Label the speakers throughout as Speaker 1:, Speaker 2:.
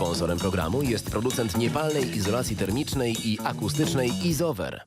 Speaker 1: Sponsorem programu jest producent niepalnej izolacji termicznej i akustycznej Izover.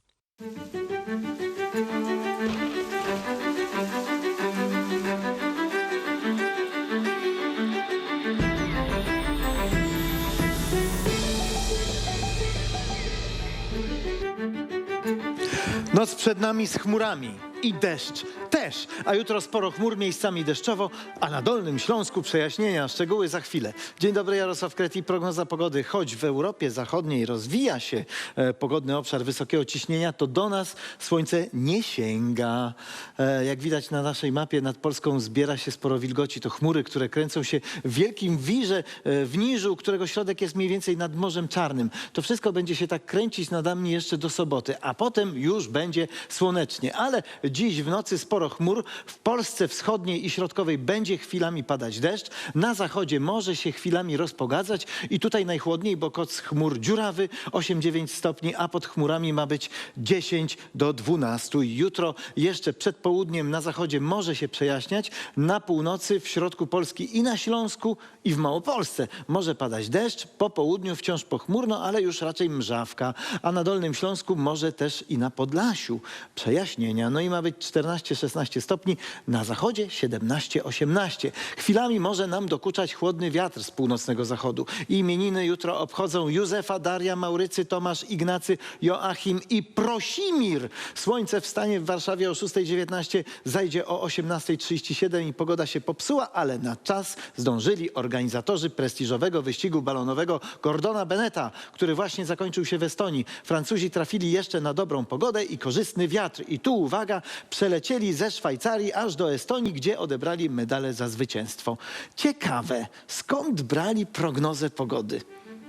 Speaker 2: Noc przed nami z chmurami i deszcz też, a jutro sporo chmur miejscami deszczowo, a na Dolnym Śląsku przejaśnienia, szczegóły za chwilę. Dzień dobry, Jarosław Kreti, prognoza pogody. Choć w Europie Zachodniej rozwija się e, pogodny obszar wysokiego ciśnienia, to do nas słońce nie sięga. E, jak widać na naszej mapie nad Polską zbiera się sporo wilgoci. To chmury, które kręcą się w wielkim wirze e, w Niżu, którego środek jest mniej więcej nad Morzem Czarnym. To wszystko będzie się tak kręcić nad nami jeszcze do soboty, a potem już będzie słonecznie. Ale dziś w nocy sporo chmur. W Polsce wschodniej i środkowej będzie chwilami padać deszcz. Na zachodzie może się chwilami rozpogadzać i tutaj najchłodniej, bo koc chmur dziurawy 8-9 stopni, a pod chmurami ma być 10 do 12. I jutro jeszcze przed południem na zachodzie może się przejaśniać. Na północy, w środku Polski i na Śląsku i w Małopolsce może padać deszcz. Po południu wciąż pochmurno, ale już raczej mrzawka. A na Dolnym Śląsku może też i na Podlasiu przejaśnienia. No i ma być 14-16 stopni, na zachodzie 17-18. Chwilami może nam dokuczać chłodny wiatr z północnego zachodu. I imieniny jutro obchodzą Józefa, Daria, Maurycy, Tomasz, Ignacy, Joachim i Prosimir. Słońce wstanie w Warszawie o 6.19, zajdzie o 18.37 i pogoda się popsuła, ale na czas zdążyli organizatorzy prestiżowego wyścigu balonowego Gordona Beneta, który właśnie zakończył się w Estonii. Francuzi trafili jeszcze na dobrą pogodę i korzystny wiatr. I tu uwaga, przelecieli ze Szwajcarii aż do Estonii, gdzie odebrali medale za zwycięstwo. Ciekawe, skąd brali prognozę pogody?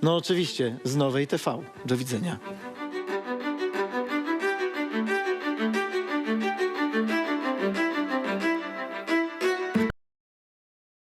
Speaker 2: No oczywiście z nowej TV. Do widzenia.